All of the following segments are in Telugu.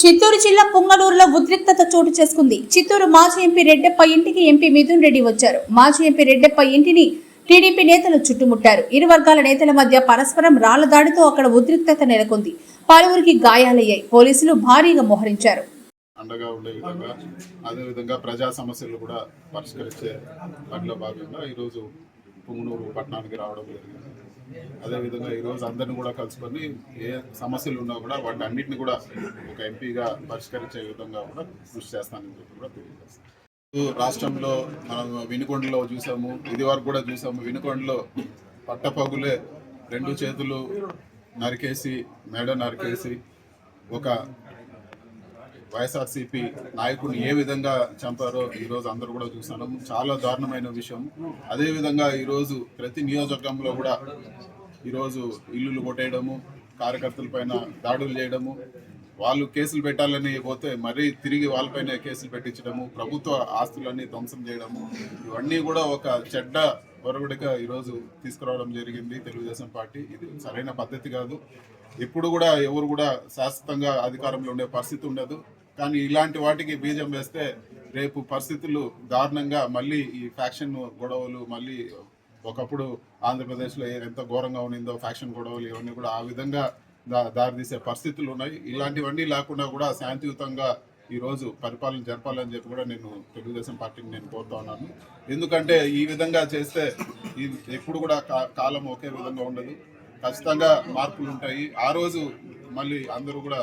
చిత్తూరు జిల్లా పుంగళూరులో ఉద్రిక్తత చోటు చేసుకుంది. చిత్తూరు మాజీ ఎంపీ రెడ్డెప్ప ఇంటికి ఎంపీ మిథున్ రెడ్డి వచ్చారు. మాజీ ఎంపీ రెడ్డెప్ప ఇంటిని టీడీపీ నేతలు చుట్టుముట్టారు. ఇరు వర్గాల నేతల మధ్య పరస్పరం రాళ్ళ దాడితో అక్కడ ఉద్రిక్తత నెలకొంది. పలువురికి గాయాలయ్యాయి. పోలీసులు భారీగా మోహరించారు. అండగా ఉండే విధంగా అదేవిధంగా ప్రజా సమస్యలు కూడా పరిష్కరించే పనిలో భాగంగా ఈరోజు పుంగనూరు పట్టణానికి రావడం జరిగింది. అదేవిధంగా ఈరోజు అందరిని కూడా కలుసుకొని ఏ సమస్యలు ఉన్నా కూడా వాటి అన్నింటిని కూడా ఒక ఎంపీగా పరిష్కరించే విధంగా కూడా కృషి చేస్తానని చెప్పి కూడా తెలియజేస్తాను. రాష్ట్రంలో మనం వినుకొండలో చూసాము ఇది వరకు కూడా చూసాము వినుకొండలో పట్టపగులే రెండు చేతులు నరికేసి మెడ నరికేసి ఒక వైఎస్ఆర్సీపీ నాయకుడిని ఏ విధంగా చంపారో ఈరోజు అందరూ కూడా చూసాను చాలా దారుణమైన విషయం. అదేవిధంగా ఈరోజు ప్రతి నియోజకవర్గంలో కూడా ఈరోజు ఇల్లులు కొట్టేయడము కార్యకర్తల పైన దాడులు చేయడము వాళ్ళు కేసులు పెట్టాలని పోతే మరీ తిరిగి వాళ్ళపైన కేసులు పెట్టించడము ప్రభుత్వ ఆస్తులన్నీ ధ్వంసం చేయడము ఇవన్నీ కూడా ఒక చెడ్డ ఒరవడిగా ఈరోజు తీసుకురావడం జరిగింది తెలుగుదేశం పార్టీ. ఇది సరైన పద్ధతి కాదు. ఎప్పుడు కూడా ఎవరు కూడా శాశ్వతంగా అధికారంలో ఉండే పరిస్థితి ఉండదు. కానీ ఇలాంటి వాటికి బీజం వేస్తే రేపు పరిస్థితులు దారుణంగా మళ్ళీ ఈ ఫ్యాక్షన్ గొడవలు మళ్ళీ ఒకప్పుడు ఆంధ్రప్రదేశ్లో ఎంత ఘోరంగా ఉన్నిందో ఫ్యాక్షన్ గొడవలు ఇవన్నీ కూడా ఆ విధంగా దా దారితీసే పరిస్థితులు ఉన్నాయి. ఇలాంటివన్నీ లేకుండా కూడా శాంతియుతంగా ఈరోజు పరిపాలన జరపాలని చెప్పి కూడా నేను తెలుగుదేశం పార్టీని నేను కోరుతా ఉన్నాను. ఎందుకంటే ఈ విధంగా చేస్తే ఈ ఎప్పుడు కూడా కా- కాలం ఒకే విధంగా ఉండదు. ఖచ్చితంగా మార్పులు ఉంటాయి ఆ రోజు మళ్ళీ అందరూ కూడా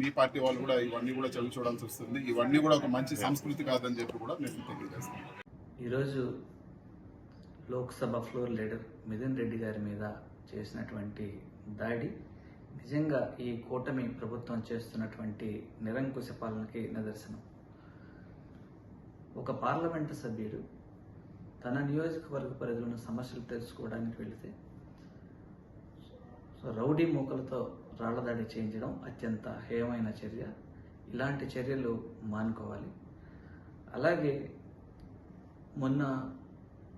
మీ పార్టీ వాళ్ళు కూడా ఇవన్నీ కూడా చదువు చూడాల్సి వస్తుంది. ఇవన్నీ కూడా ఒక మంచి సంస్కృతి కాదని చెప్పి కూడా నేను తెలియజేస్తాను ఈరోజు లోక్సభ ఫ్లోర్ లీడర్ మిథున్ రెడ్డి గారి మీద చేసినటువంటి దాడి నిజంగా ఈ కూటమి ప్రభుత్వం చేస్తున్నటువంటి నిరంకుశ పాలనకి నిదర్శనం. ఒక పార్లమెంటు సభ్యుడు తన నియోజకవర్గ పరిధిలోని సమస్యలు తెలుసుకోవడానికి వెళితే సో రౌడీ మూకలతో రాళ్ళదాడి చేయించడం అత్యంత హేయమైన చర్య. ఇలాంటి చర్యలు మానుకోవాలి. అలాగే మొన్న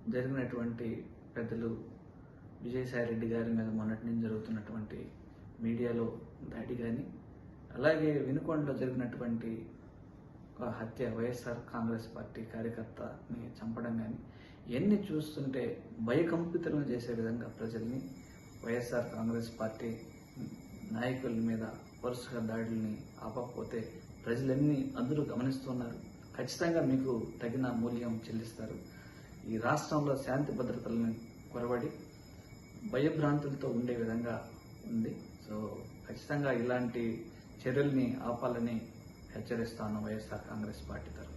జరిగినటువంటి పెద్దలు విజయసాయి రెడ్డి గారి మీద మొన్నటి నుంచి జరుగుతున్నటువంటి మీడియాలో దాడి కానీ అలాగే వినుకొండలో జరిగినటువంటి ఒక హత్య వైఎస్ఆర్ కాంగ్రెస్ పార్టీ కార్యకర్తని చంపడం కానీ ఇవన్నీ చూస్తుంటే భయకంపితులను చేసే విధంగా ప్రజల్ని వైఎస్ఆర్ కాంగ్రెస్ పార్టీ నాయకుల మీద వరుసగా దాడుల్ని ఆపకపోతే ప్రజలన్నీ అందరూ గమనిస్తున్నారు. ఖచ్చితంగా మీకు తగిన మూల్యం చెల్లిస్తారు. ఈ రాష్ట్రంలో శాంతి భద్రతలను కొరబడి భయభ్రాంతులతో ఉండే విధంగా ఉంది. సో ఖచ్చితంగా ఇలాంటి చర్యల్ని ఆపాలని హెచ్చరిస్తాను వైఎస్ఆర్ కాంగ్రెస్ పార్టీ తరఫున.